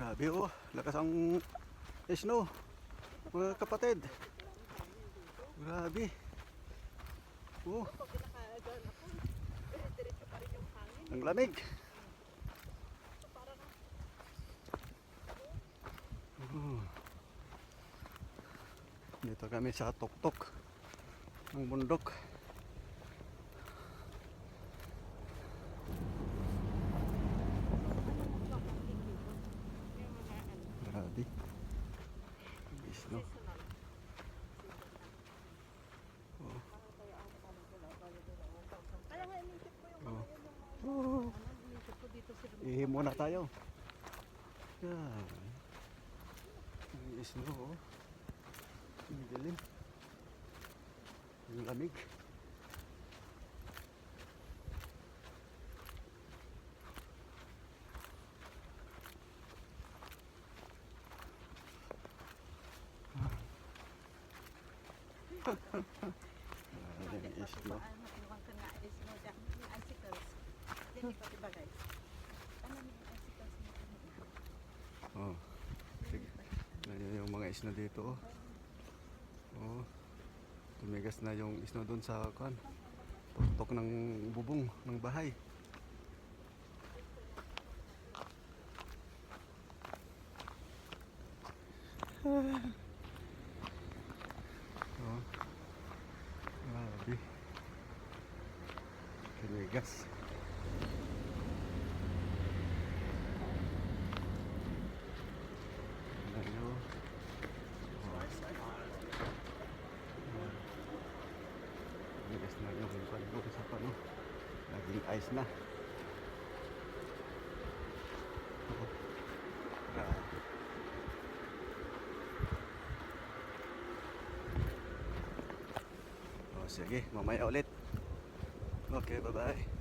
Grabe oh, lakas ang snow. Mga kapatid. Grabe. Oh, ang lamig. Oh. Dito kami sa tuktok ng bundok. Yung mga ano, Grabe. Snow. seasonal. Oh. Kaya nga inisip ko yung Oh. mga yun, yung mga Oh. ano, inisip ko dito sila. Ihi muna tayo. Yan. Ang snow oh. Ang dilim. Ang lamig. Ang snow. Ano, iwan ka nga is no, mga isna dito. Oh. Oh. Tumigas na yung isna doon sa kan. Tuktok ng bubong ng bahay. Oh. Grabe. Tumigas. Na yung rimpan ko sa pano. Naging ice na. Oh, sige, mamaya ulit. Okay, bye-bye.